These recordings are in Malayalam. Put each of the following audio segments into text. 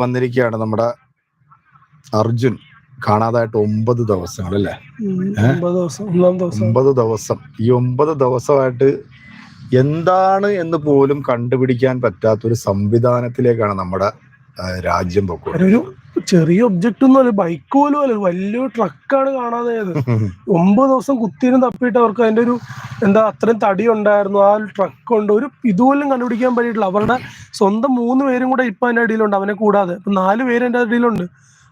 വന്നിരിക്കുകയാണ് നമ്മുടെ അർജുൻ. കാണാതായിട്ട് ഒമ്പത് ദിവസങ്ങൾ അല്ലേ ഒമ്പത് ദിവസം ഈ ഒമ്പത് ദിവസമായിട്ട് എന്താണ് എന്ന് പോലും കണ്ടുപിടിക്കാൻ പറ്റാത്തൊരു സംവിധാനത്തിലേക്കാണ് നമ്മുടെ രാജ്യം പൊക്കോളൂ ഒരു ചെറിയ ഒബ്ജക്റ്റ് ഒന്നും അല്ല ബൈക്ക് പോലും അല്ല വലിയൊരു ട്രക്കാണ് കാണാതായത് ഒമ്പത് ദിവസം കുത്തിനും തപ്പിയിട്ട് അവർക്ക് അതിന്റെ ഒരു എന്താ അത്രയും തടി ഉണ്ടായിരുന്നു ആ ട്രക്ക് ഉണ്ട് ഒരു ഇതുപോലും കണ്ടുപിടിക്കാൻ പറ്റിയിട്ടില്ല. അവരുടെ സ്വന്തം മൂന്ന് പേരും കൂടെ ഇപ്പൊ അതിന്റെ അടിയിലുണ്ട് അവനെ കൂടാതെ. ഇപ്പൊ നാല് പേര് എന്റെ അടിയിലുണ്ട്.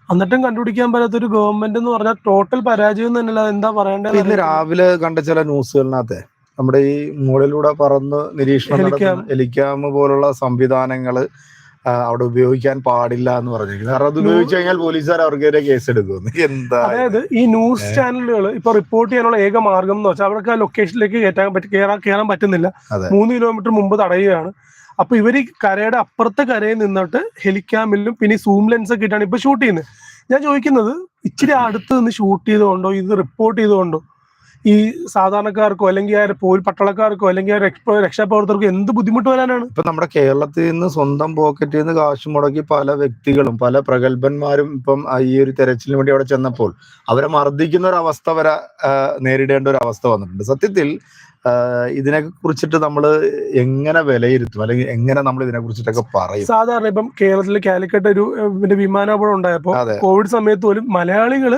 എന്നിട്ടും കണ്ടുപിടിക്കാൻ പറ്റാത്ത ഒരു ഗവൺമെന്റ് എന്ന് പറഞ്ഞാൽ ടോട്ടൽ പരാജയം തന്നെയല്ല എന്താ പറയണ്ടത് ഇന്ന് രാവിലെ കണ്ട ചില ന്യൂസുകളിനകത്തെ നമ്മുടെ ഈ മുകളിലൂടെ പറന്ന് നിരീക്ഷണം എലിക്കാമ് പോലുള്ള സംവിധാനങ്ങൾ അവിടെ ഉപയോഗിക്കാൻ പാടില്ല എന്ന് പറഞ്ഞിരിക്കുന്നത്. കാരണം അത് ഉപയോഗിച്ചു കഴിഞ്ഞാൽ പോലീസുകാർ അവർക്കെതിരെ കേസ് എടുക്കുന്നു എന്താ അതായത് ഈ ന്യൂസ് ചാനലുകൾ ഇപ്പൊ റിപ്പോർട്ട് ചെയ്യാനുള്ള ഏക മാർഗം എന്ന് വെച്ചാൽ അവർക്ക് ആ ലൊക്കേഷനിലേക്ക് കയറ്റാൻ പറ്റി കയറാൻ കയറാൻ പറ്റുന്നില്ല. മൂന്ന് കിലോമീറ്റർ മുമ്പ് തടയുകയാണ്. അപ്പൊ ഇവർ ഈ കരയുടെ അപ്പുറത്തെ കരയിൽ നിന്നിട്ട് ഹെലിക്യാമിലും പിന്നെ ഈ സൂം ലെൻസ് ഒക്കെ ഇട്ടാണ് ഇപ്പൊ ഷൂട്ട് ചെയ്യുന്നത്. ഞാൻ ചോദിക്കുന്നത് ഇച്ചിരി അടുത്ത് നിന്ന് ഷൂട്ട് ചെയ്തുകൊണ്ടോ ഇത് റിപ്പോർട്ട് ചെയ്തുകൊണ്ടോ ഈ സാധാരണക്കാർക്കോ അല്ലെങ്കിൽ ആ പോലീസ് പട്ടാളക്കാർക്കോ അല്ലെങ്കിൽ ആ രക്ഷ- രക്ഷാപ്രവർത്തകർക്കോ എന്ത് ബുദ്ധിമുട്ട് വരാനാണ്? ഇപ്പൊ നമ്മുടെ കേരളത്തിൽ നിന്ന് സ്വന്തം പോക്കറ്റിൽ നിന്ന് കാശ് മുടക്കി പല വ്യക്തികളും പല പ്രഗത്ഭന്മാരും ഇപ്പം ഈ ഒരു തെരച്ചിലിന് വേണ്ടി അവിടെ ചെന്നപ്പോൾ അവരെ മർദ്ദിക്കുന്ന ഒരു അവസ്ഥ വരെ നേരിടേണ്ട ഒരു അവസ്ഥ വന്നിട്ടുണ്ട്. സത്യത്തിൽ ഇതിനെ കുറിച്ചിട്ട് നമ്മൾ എങ്ങനെ വിലയിരുത്തും? അല്ലെങ്കിൽ എങ്ങനെ നമ്മൾ ഇതിനെ കുറിച്ചിട്ടൊക്കെ പറയും? സാധാരണ ഇപ്പം കേരളത്തിൽ കാലിക്കട്ട് ഒരു പിന്നെ വിമാനാപകടം ഉണ്ടായപ്പോ കോവിഡ് സമയത്ത് പോലും മലയാളികൾ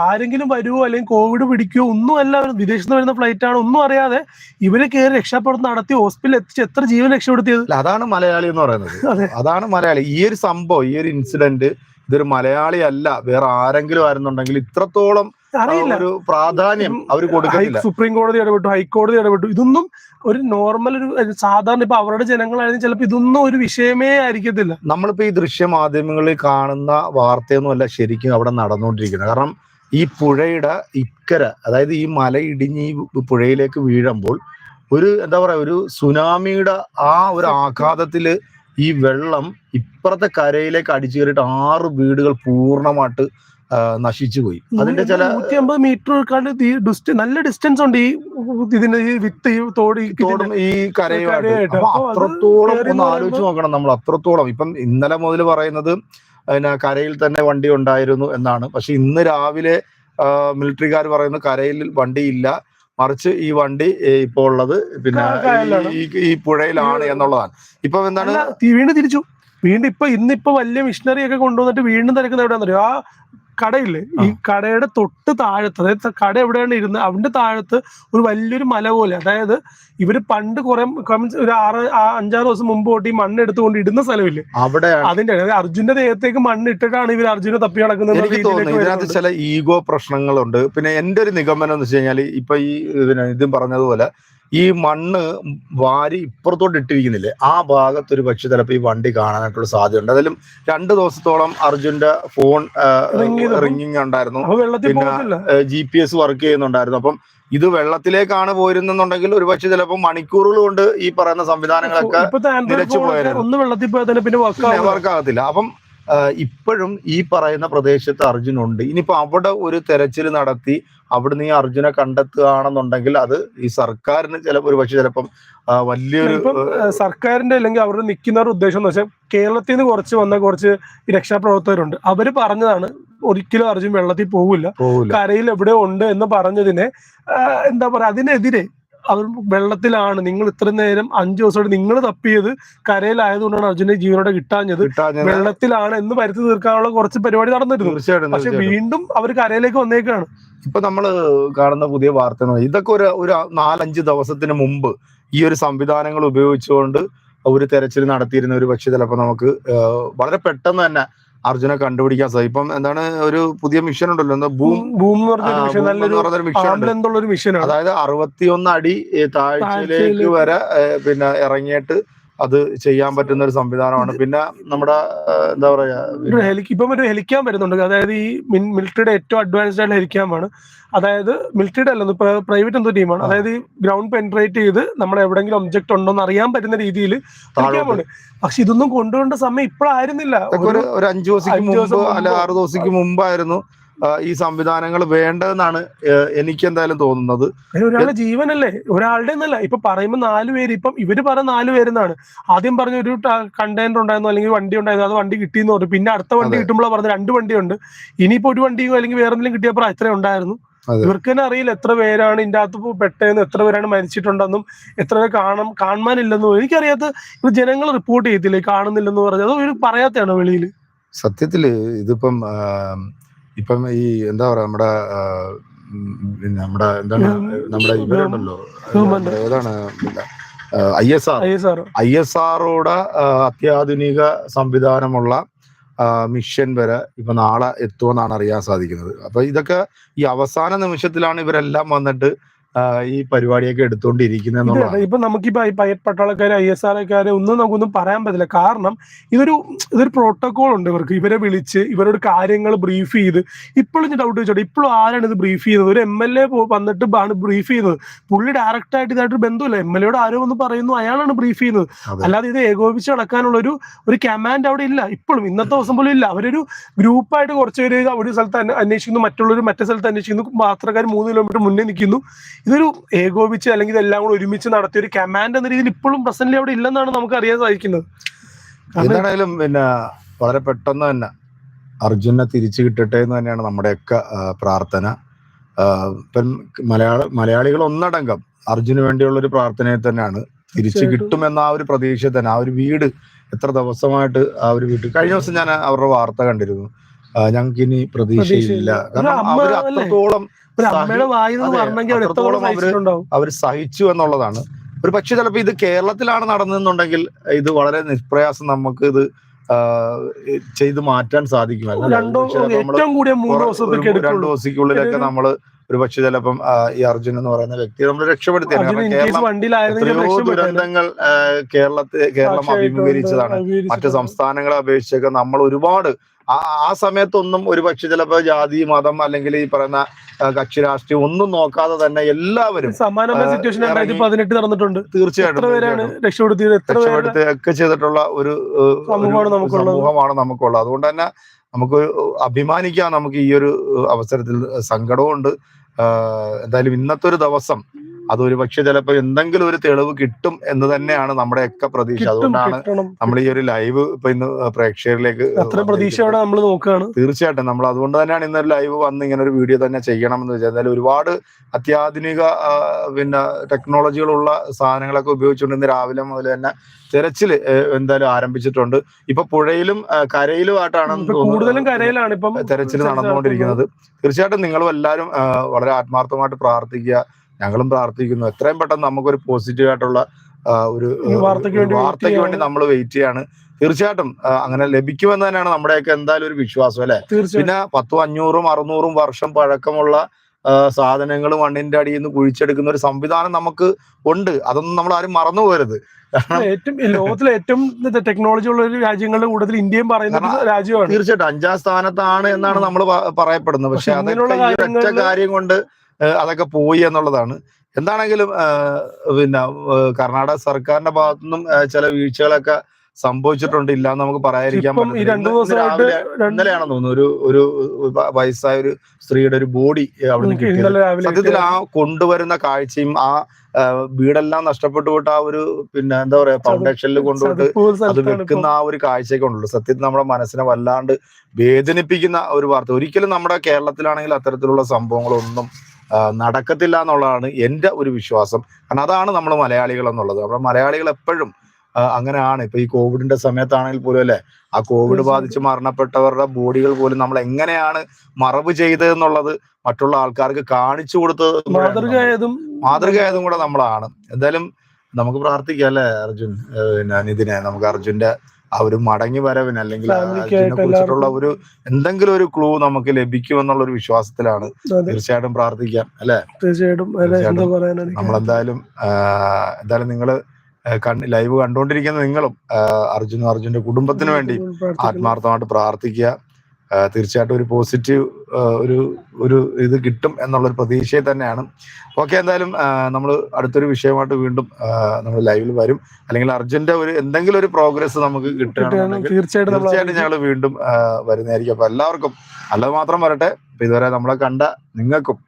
ആരെങ്കിലും വരുമോ അല്ലെങ്കിൽ കോവിഡ് പിടിക്കുമോ ഒന്നും അല്ല വിദേശത്ത് നിന്ന് വരുന്ന ഫ്ലൈറ്റ് ആണ് ഒന്നും അറിയാതെ ഇവരെ കയറി രക്ഷപ്പെടുത്തി നടത്തി ഹോസ്പിറ്റലിൽ എത്തിച്ച് എത്ര ജീവൻ രക്ഷപ്പെടുത്തിയത്? അതാണ് മലയാളി എന്ന് പറയുന്നത്. അതാണ് മലയാളി. ഈ ഒരു സംഭവം ഈ ഒരു ഇൻസിഡന്റ് ഇതൊരു മലയാളി അല്ല വേറെ ആരെങ്കിലും ആയിരുന്നുണ്ടെങ്കിൽ ഇത്രത്തോളം അറിയില്ല. ഒരു പ്രാധാന്യം അവർ കൊടുക്കില്ല സുപ്രീം കോടതി ഇടപെട്ടു ഹൈക്കോടതി ഇടപെട്ടു. ഇതൊന്നും ഒരു നോർമൽ ഒരു സാധാരണ ഇപ്പൊ അവരുടെ ജനങ്ങളായിരുന്നു ചിലപ്പോൾ ഇതൊന്നും ഒരു വിഷയമേ ആയിരിക്കത്തില്ല. നമ്മളിപ്പോ ഈ ദൃശ്യ മാധ്യമങ്ങളിൽ കാണുന്ന വാർത്തയൊന്നുമല്ല ശരിക്കും അവിടെ നടന്നുകൊണ്ടിരിക്കുന്നത്. കാരണം ഈ പുഴയുടെ ഇക്കര അതായത് ഈ മല ഇടിഞ്ഞ് ഈ പുഴയിലേക്ക് വീഴുമ്പോൾ ഒരു എന്താ പറയാ ഒരു സുനാമിയുടെ ആ ഒരു ആഘാതത്തിൽ ഈ വെള്ളം ഇപ്പുറത്തെ കരയിലേക്ക് അടിച്ചു കയറിയിട്ട് ആറ് വീടുകൾ പൂർണമായിട്ട് നശിച്ചു പോയി അതിന്റെ ചില നൂറ്റി അമ്പത് മീറ്റർ നല്ല ഡിസ്റ്റൻസ് ഉണ്ട് ഈ ഇതിന്റെ ഈ വിത്ത് ഈ തോട് തോടും ഈ കരയുമായിട്ട്. അത്രത്തോളം ഒന്ന് ആലോചിച്ച് നോക്കണം നമ്മൾ അത്രത്തോളം. ഇപ്പം ഇന്നലെ മുതൽ പറയുന്നത് പിന്നെ കരയിൽ തന്നെ വണ്ടി ഉണ്ടായിരുന്നു എന്നാണ്. പക്ഷെ ഇന്ന് രാവിലെ മിലിറ്ററിക്കാർ പറയുന്നു കരയിൽ വണ്ടിയില്ല. മറിച്ച് ഈ വണ്ടി ഇപ്പോ ഇപ്പോൾ ഉള്ളത് പിന്നെ ഈ പുഴയിലാണ് എന്നുള്ളതാണ്. ഇപ്പൊ എന്താണ്? വീണ്ടും തിരിച്ചു. വീണ്ടും ഇപ്പൊ ഇന്നിപ്പോ വലിയ മിഷനറി ഒക്കെ കൊണ്ടുവന്നിട്ട് വീണ്ടും തിരക്കുന്നത് എവിടെയാണെന്ന് അറിയോ ആ കടയില്ലേ? ഈ കടയുടെ തൊട്ട് താഴത്ത് അതായത് കട എവിടെയാണ് ഇരുന്നത് അവന്റെ താഴത്ത് ഒരു വലിയൊരു മല പോലെ. അതായത് ഇവർ പണ്ട് കുറെ ഒരു ആറ് അഞ്ചാറ് ദിവസം മുമ്പ് തൊട്ട് ഈ മണ്ണ് എടുത്തുകൊണ്ട് ഇടുന്ന സ്ഥലമില്ലേ? അവിടെ അതിന്റെ അർജുന്റെ ദേഹത്തേക്ക് മണ്ണ് ഇട്ടിട്ടാണ് ഇവർ അർജുനെ തപ്പി നടക്കുന്നത് ചില ഈഗോ പ്രശ്നങ്ങളുണ്ട്. പിന്നെ എന്റെ ഒരു നിഗമനം എന്ന് വെച്ച് കഴിഞ്ഞാൽ ഇപ്പൊ ഈ ഇതിന് ഇതും പറഞ്ഞതുപോലെ ഈ മണ്ണ് വാരി ഇപ്പുറത്തോട്ട് ഇട്ടിരിക്കുന്നില്ലേ ആ ഭാഗത്ത് ഒരു പക്ഷെ ചിലപ്പോൾ ഈ വണ്ടി കാണാനായിട്ടുള്ള സാധ്യതയുണ്ട്. അതിലും രണ്ട് ദിവസത്തോളം അർജുന്റെ ഫോൺ റിംഗിങ് റിങ്ങിങ് ഉണ്ടായിരുന്നു. പിന്നെ ജി പി എസ് വർക്ക് ചെയ്യുന്നുണ്ടായിരുന്നു. അപ്പം ഇത് വെള്ളത്തിലേക്കാണ് പോയിരുന്നെന്നുണ്ടെങ്കിൽ ഒരു പക്ഷെ ചിലപ്പോൾ മണിക്കൂറുകൾ കൊണ്ട് ഈ പറയുന്ന സംവിധാനങ്ങളൊക്കെ നിലച്ചു പോയായിരുന്നു. വർക്ക് അപ്പം ഇപ്പോഴും ഈ പറയുന്ന പ്രദേശത്ത് അർജുനുണ്ട്. ഇനിയിപ്പോൾ ഇനിയിപ്പോ അവിടെ ഒരു തെരച്ചിൽ നടത്തി അവിടുന്ന് ഈ അർജുനെ കണ്ടെത്തുകയാണെന്നുണ്ടെങ്കിൽ അത് ഈ സർക്കാരിന് ചിലപ്പോൾ ഒരു പക്ഷെ ചിലപ്പം വലിയൊരു സർക്കാരിന്റെ അല്ലെങ്കിൽ അവരുടെ നിൽക്കുന്നവരുടെ ഉദ്ദേശം എന്ന് വെച്ചാൽ കേരളത്തിൽ നിന്ന് കുറച്ച് വന്ന കുറച്ച് രക്ഷാപ്രവർത്തകരുണ്ട്. അവർ പറഞ്ഞതാണ് ഒരിക്കലും അർജുൻ വെള്ളത്തിൽ പോകില്ല കരയിൽ എവിടെ ഉണ്ട് എന്ന് പറഞ്ഞതിനെ എന്താ പറയാ അതിനെതിരെ അവർ വെള്ളത്തിലാണ്. നിങ്ങൾ ഇത്രയും നേരം അഞ്ചു ദിവസമായിട്ട് നിങ്ങൾ തപ്പിയത് കരയിലായതുകൊണ്ടാണ് അർജുനെ ജീവനോടെ കിട്ടാഞ്ഞത്. വെള്ളത്തിലാണ് എന്ന് വരുത്തി തീർക്കാനുള്ള കുറച്ച് പരിപാടി നടന്നിരുന്നു. തീർച്ചയായിട്ടും പക്ഷെ വീണ്ടും അവർ കരയിലേക്ക് വന്നേക്കാണ്. ഇപ്പൊ നമ്മൾ കാണുന്ന പുതിയ വാർത്ത ഇതൊക്കെ ഒരു ഒരു നാലഞ്ച് ദിവസത്തിന് മുമ്പ് ഈ ഒരു സംവിധാനങ്ങൾ ഉപയോഗിച്ചുകൊണ്ട് ഒരു തെരച്ചിൽ നടത്തിയിരുന്ന ഒരു പക്ഷെ ചിലപ്പോൾ നമുക്ക് വളരെ പെട്ടെന്ന് തന്നെ അർജുനെ കണ്ടുപിടിക്കാൻ സാധിക്കും. ഇപ്പം എന്താണ് ഒരു പുതിയ മിഷൻ ഉണ്ടല്ലോ എന്താ ബൂം ആ, മിഷൻ അതായത് അറുപത്തിയൊന്ന് അടി താഴ്ചയിലേക്ക് വരെ പിന്നെ ഇറങ്ങിയിട്ട് അത് ചെയ്യാൻ പറ്റുന്ന ഒരു സംവിധാനമാണ്. പിന്നെ നമ്മുടെ എന്താ പറയുക ഇപ്പം ഒരു ഹെലിക്കാൻ വരുന്നുണ്ട്. അതായത് ഈ മിലിറ്ററിയുടെ ഏറ്റവും അഡ്വാൻസ്ഡ് ആയിട്ടുള്ള ഹെലിക്കാമാണ് അതായത് മിലിറ്ററിയുടെ അല്ലെന്ന് പ്രൈവറ്റ് എന്തോ ടീമാണ് അതായത് ഈ ഗ്രൗണ്ട് പെൻട്രേറ്റ് ചെയ്ത് നമ്മൾ എവിടെങ്കിലും ഒബ്ജക്ട് ഉണ്ടോ എന്ന് അറിയാൻ പറ്റുന്ന രീതിയിൽ ഹെലിക്കാമാണ് പക്ഷെ ഇതൊന്നും കൊണ്ടുപോകേണ്ട സമയം ഇപ്പോഴായിരുന്നില്ല. ഒരു അഞ്ചു ദിവസത്തേക്ക് മുമ്പ് ദിവസം അല്ല ആറ് ദിവസത്തേക്ക് മുമ്പായിരുന്നു. ഈ സംവിധാനങ്ങൾ വേണ്ടതെന്നാണ് എനിക്ക് എന്തായാലും തോന്നുന്നത്. ഒരാളുടെ ജീവനല്ലേ? ഒരാളുടെ എന്നല്ല. ഇപ്പൊ പറയുമ്പോൾ നാല് പേര് ഇപ്പം ഇവർ പറഞ്ഞ നാല് പേരെന്നാണ്. ആദ്യം പറഞ്ഞ ഒരു കണ്ടെയ്നർ ഉണ്ടായിരുന്നു അല്ലെങ്കിൽ വണ്ടി ഉണ്ടായിരുന്നു അത് വണ്ടി കിട്ടിയെന്ന് പറഞ്ഞു. പിന്നെ അടുത്ത വണ്ടി കിട്ടുമ്പോഴാണ് കിട്ടുമ്പോൾ പറഞ്ഞ രണ്ട് വണ്ടിയുണ്ട്. ഇനിയിപ്പോ ഒരു വണ്ടിയോ അല്ലെങ്കിൽ വേറെ എന്തെങ്കിലും കിട്ടിയപ്പോൾ അത്ര ഉണ്ടായിരുന്നു. ഇവർക്ക് തന്നെ അറിയില്ല എത്ര പേരാണ് ഇതിന്റെ അകത്ത് പെട്ടതെന്ന് എത്ര പേരാണ് മരിച്ചിട്ടുണ്ടെന്നും എത്ര പേര് കാണാൻ കാണാനില്ലെന്നും എനിക്കറിയാത്ത ഇത് ജനങ്ങൾ റിപ്പോർട്ട് ചെയ്തില്ലേ കാണുന്നില്ലെന്ന് പറഞ്ഞത് അത് പറയാത്തതാണ് വെളിയിൽ സത്യത്തിൽ ഇതിപ്പം ഇപ്പം ഈ എന്താ പറയാ നമ്മുടെ നമ്മുടെ എന്താണ് നമ്മുടെ ഇവരുണ്ടല്ലോ ഏതാണ് I S R. I S ആറോടെ അത്യാധുനിക സംവിധാനമുള്ള മിഷൻ വരെ ഇപ്പൊ നാളെ എത്തുമെന്നാണ് അറിയാൻ സാധിക്കുന്നത്. അപ്പൊ ഇതൊക്കെ ഈ അവസാന നിമിഷത്തിലാണ് ഇവരെല്ലാം വന്നിട്ട് ഈ പരിപാടിയൊക്കെ എടുത്തുകൊണ്ടിരിക്കുന്നത് ഇപ്പൊ നമുക്കിപ്പോ ഈ പയ്യ- പട്ടാളക്കാര് ഐ എസ് ആർക്കാര് ഒന്നും നമുക്കൊന്നും പറയാൻ പറ്റില്ല. കാരണം ഇതൊരു ഇതൊരു പ്രോട്ടോകോൾ ഉണ്ട് ഇവർക്ക്. ഇവരെ വിളിച്ച് ഇവരോട് കാര്യങ്ങൾ ബ്രീഫ് ചെയ്ത് ഇപ്പോഴും ഞാൻ ഡൗട്ട് വെച്ചോട്ടെ ഇപ്പോഴും ആരാണ് ഇത് ബ്രീഫ് ചെയ്യുന്നത്? ഒരു എം എൽ എ വന്നിട്ട് ആണ് ബ്രീഫ് ചെയ്യുന്നത്. പുള്ളി ഡയറക്റ്റ് ആയിട്ട് ഇതായിട്ട് ബന്ധമില്ല എം എൽ എയോട് ആരോ ഒന്ന് പറയുന്നു അയാളാണ് ബ്രീഫ് ചെയ്യുന്നത്. അല്ലാതെ ഇത് ഏകോപിച്ച് നടക്കാനുള്ള ഒരു ഒരു കമാൻഡ് അവിടെ ഇല്ല. ഇപ്പോഴും ഇന്നത്തെ ദിവസം പോലും ഇല്ല. അവരൊരു ഗ്രൂപ്പായിട്ട് കുറച്ച് പേര് ഒരു സ്ഥലത്ത് അന്വ- അന്വേഷിക്കുന്നു മറ്റുള്ളവർ മറ്റേ സ്ഥലത്ത് അന്വേഷിക്കുന്നു. യാത്രക്കാർ മൂന്ന് കിലോമീറ്റർ മുന്നേ നിൽക്കുന്നു ഇതൊരു ഏകോപിച്ച് അല്ലെങ്കിൽ ഇതെല്ലാം കൂടെ ഒരുമിച്ച് നടത്തിയ ഒരു കമാൻഡ് എന്ന രീതിയിൽ ഇപ്പോഴും പ്രസന്റ് അവിടെ ഇല്ലെന്നാണ് നമുക്ക് അറിയാൻ സാധിക്കുന്നത്. എന്താണെങ്കിലും എന്താണേലും പിന്നെ വളരെ പെട്ടെന്ന് തന്നെ അർജുനെ തിരിച്ചു കിട്ടട്ടെ എന്ന് തന്നെയാണ് നമ്മുടെയൊക്കെ പ്രാർത്ഥന. ഇപ്പം മലയാള മലയാളികൾ ഒന്നടങ്കം അർജുന് വേണ്ടിയുള്ള ഒരു പ്രാർത്ഥനയെ തന്നെയാണ് തിരിച്ചു കിട്ടുമെന്ന ആ ഒരു പ്രതീക്ഷ തന്നെ ആ ഒരു വീട് എത്ര ദിവസമായിട്ട് ആ ഒരു വീട്ടിൽ കഴിഞ്ഞ ദിവസം ഞാൻ അവരുടെ വാർത്ത കണ്ടിരുന്നു. ഞങ്ങൾക്ക് ഇനി പ്രതീക്ഷയില്ല. കാരണം അവർ? അത്രത്തോളം അവർ സഹിച്ചു എന്നുള്ളതാണ്. ഒരു പക്ഷെ ചിലപ്പോൾ ഇത് കേരളത്തിലാണ് നടന്നതെന്നുണ്ടെങ്കിൽ ഇത് വളരെ നിഷ്പ്രയാസം നമുക്ക് ഇത് ചെയ്തു മാറ്റാൻ സാധിക്കുമല്ലോ രണ്ടു ചിലപ്പോൾ നമ്മൾ ഒരു പക്ഷെ ചിലപ്പം ഈ അർജുൻ എന്ന് പറയുന്ന വ്യക്തി നമ്മൾ രക്ഷപ്പെടുത്തിയാണ് കാരണം കേരളം എത്രയോ ദുരന്തങ്ങൾ കേരളത്തെ കേരളം അഭിമുഖീകരിച്ചതാണ്. മറ്റു. സംസ്ഥാനങ്ങളെ അപേക്ഷിച്ചൊക്കെ നമ്മൾ ഒരുപാട് ആ സമയത്തൊന്നും ഒരു പക്ഷെ ചിലപ്പോ ജാതി മതം അല്ലെങ്കിൽ ഈ പറയുന്ന കക്ഷി രാഷ്ട്രീയം ഒന്നും നോക്കാതെ തന്നെ എല്ലാവരും സമാനമായ സിറ്റുവേഷൻ രണ്ടായിരത്തി പതിനെട്ട് നടന്നിട്ടുണ്ട്. തീർച്ചയായിട്ടും പേര് രക്ഷപ്പെടുത്തുകയൊക്കെ ചെയ്തിട്ടുള്ള ഒരു സമൂഹമാണ് നമുക്കുള്ളത്. അതുകൊണ്ട് തന്നെ നമുക്ക് അഭിമാനിക്കാം നമുക്ക് ഈ ഒരു അവസരത്തിൽ സങ്കടവും ആഹ് എന്തായാലും ഇന്നത്തെ ഒരു ദിവസം അതൊരു പക്ഷെ ചിലപ്പോൾ എന്തെങ്കിലും ഒരു തെളിവ് കിട്ടും എന്ന് തന്നെയാണ് നമ്മുടെയൊക്കെ പ്രതീക്ഷ. അതുകൊണ്ടാണ് നമ്മൾ ഈ ഒരു ലൈവ് ഇപ്പൊ ഇന്ന് പ്രേക്ഷകരിലേക്ക് പ്രതീക്ഷയോടെ നമ്മൾ നോക്കുകയാണ്. തീർച്ചയായിട്ടും. നമ്മൾ അതുകൊണ്ട് തന്നെയാണ് ഇന്നൊരു ലൈവ് വന്ന് ഇങ്ങനെ ഒരു വീഡിയോ തന്നെ ചെയ്യണം എന്ന് വെച്ചാൽ എന്തായാലും ഒരുപാട് അത്യാധുനിക പിന്നെ ടെക്നോളജികളുള്ള സാധനങ്ങളൊക്കെ ഉപയോഗിച്ചുകൊണ്ട് ഇന്ന് രാവിലെ മുതൽ തന്നെ തിരച്ചിൽ എന്തായാലും ആരംഭിച്ചിട്ടുണ്ട്. ഇപ്പൊ പുഴയിലും കരയിലും ആയിട്ടാണ് കൂടുതലും കരയിലാണ്. ഇപ്പം തെരച്ചിൽ നടന്നുകൊണ്ടിരിക്കുന്നത്. തീർച്ചയായിട്ടും നിങ്ങളും എല്ലാവരും വളരെ ആത്മാർത്ഥമായിട്ട് പ്രാർത്ഥിക്കുക. ഞങ്ങളും പ്രാർത്ഥിക്കുന്നു. എത്രയും പെട്ടെന്ന് നമുക്കൊരു പോസിറ്റീവ് ആയിട്ടുള്ള ഒരു വാർത്തയ്ക്ക് വേണ്ടി നമ്മൾ വെയിറ്റ് ചെയ്യാണ്. തീർച്ചയായിട്ടും അങ്ങനെ ലഭിക്കുമെന്ന് തന്നെയാണ് നമ്മുടെയൊക്കെ എന്തായാലും ഒരു വിശ്വാസം അല്ലെ? പിന്നെ പത്തും അഞ്ഞൂറും അറുന്നൂറും വർഷം പഴക്കമുള്ള സാധനങ്ങൾ മണ്ണിന്റെ അടിയിൽ നിന്ന് കുഴിച്ചെടുക്കുന്ന ഒരു സംവിധാനം നമുക്ക് ഉണ്ട്. അതൊന്നും നമ്മൾ ആരും മറന്നു പോരുത് ഏറ്റവും ലോകത്തിലെ ഏറ്റവും ടെക്നോളജി ഉള്ള ഒരു രാജ്യങ്ങളിൽ കൂടുതൽ ഇന്ത്യയും പറയുന്ന രാജ്യമാണ്. തീർച്ചയായിട്ടും അഞ്ചാം സ്ഥാനത്താണ് എന്നാണ് നമ്മൾ പറയപ്പെടുന്നത്. പക്ഷെ അതിനുള്ള ഇങ്ങനെയുള്ള അതൊക്കെ ഒറ്റ കാര്യം കൊണ്ട് അതൊക്കെ പോയി എന്നുള്ളതാണ്. എന്താണെങ്കിലും പിന്നെ കർണാടക സർക്കാരിന്റെ ഭാഗത്തുനിന്നും നിന്നും ചില വീഴ്ചകളൊക്കെ സംഭവിച്ചിട്ടുണ്ട്. ഇല്ലാന്ന് നമുക്ക് പറയാതിരിക്കാൻ ഇന്നലെയാണെന്ന് തോന്നുന്നു ഒരു ഒരു വയസ്സായ ഒരു സ്ത്രീയുടെ ഒരു ബോഡി അവിടെ നിന്ന് കിട്ടിയത്. സത്യത്തിൽ ആ കൊണ്ടുവരുന്ന കാഴ്ചയും ആ വീടെല്ലാം നഷ്ടപ്പെട്ടു പോയിട്ട് ആ ഒരു പിന്നെ എന്താ പറയാ ഫൗണ്ടേഷനിൽ കൊണ്ടുപോയിട്ട് അത് വെക്കുന്ന ആ ഒരു കാഴ്ചയൊക്കെ ഉണ്ടല്ലോ. സത്യത്തിൽ നമ്മുടെ മനസ്സിനെ വല്ലാണ്ട് വേദനിപ്പിക്കുന്ന ഒരു വാർത്ത. ഒരിക്കലും നമ്മുടെ കേരളത്തിലാണെങ്കിൽ അത്തരത്തിലുള്ള സംഭവങ്ങളൊന്നും നടക്കത്തില്ല എന്നുള്ളതാണ് എന്റെ ഒരു വിശ്വാസം. കാരണം അതാണ് നമ്മൾ മലയാളികൾ എന്നുള്ളത്. നമ്മുടെ മലയാളികൾ എപ്പോഴും അങ്ങനെയാണ്. ഇപ്പൊ ഈ കോവിഡിന്റെ സമയത്താണെങ്കിൽ പോലും അല്ലെ? ആ കോവിഡ് ബാധിച്ച് മരണപ്പെട്ടവരുടെ ബോഡികൾ പോലും നമ്മൾ എങ്ങനെയാണ് മറവ് ചെയ്തതെന്നുള്ളത് മറ്റുള്ള ആൾക്കാർക്ക് കാണിച്ചു കൊടുത്തത്. മാതൃകയായതും മാതൃകയായതും കൂടെ നമ്മളാണ്. എന്തായാലും നമുക്ക് പ്രാർത്ഥിക്കാം അല്ലെ അർജുൻ? ഞാൻ പിന്നെ നിതിനെ നമുക്ക് അർജുന്റെ ആ ഒരു മടങ്ങി വരവിന് അല്ലെങ്കിൽ കുറിച്ചിട്ടുള്ള ഒരു എന്തെങ്കിലും ഒരു ക്ലൂ നമുക്ക് ലഭിക്കുമെന്നുള്ള ഒരു വിശ്വാസത്തിലാണ്. തീർച്ചയായിട്ടും പ്രാർത്ഥിക്കാം അല്ലെ? തീർച്ചയായിട്ടും. നമ്മളെന്തായാലും എന്തായാലും നിങ്ങൾ ലൈവ് കണ്ടുകൊണ്ടിരിക്കുന്ന നിങ്ങളും അർജുനും അർജുന്റെ കുടുംബത്തിന് വേണ്ടി ആത്മാർത്ഥമായിട്ട് പ്രാർത്ഥിക്കുക. തീർച്ചയായിട്ടും ഒരു പോസിറ്റീവ് ഒരു ഒരു ഇത് കിട്ടും എന്നുള്ളൊരു പ്രതീക്ഷയിൽ തന്നെയാണ്. ഓക്കെ എന്തായാലും നമ്മൾ അടുത്തൊരു വിഷയമായിട്ട് വീണ്ടും നമ്മൾ ലൈവിൽ വരും. അല്ലെങ്കിൽ അർജുന്റെ ഒരു എന്തെങ്കിലും ഒരു പ്രോഗ്രസ് നമുക്ക് കിട്ടും തീർച്ചയായിട്ടും തീർച്ചയായിട്ടും ഞങ്ങൾ വീണ്ടും വരുന്നതായിരിക്കും. അപ്പൊ എല്ലാവർക്കും നല്ലത് മാത്രം വരട്ടെ. ഇതുവരെ നമ്മളെ കണ്ട നിങ്ങൾക്കും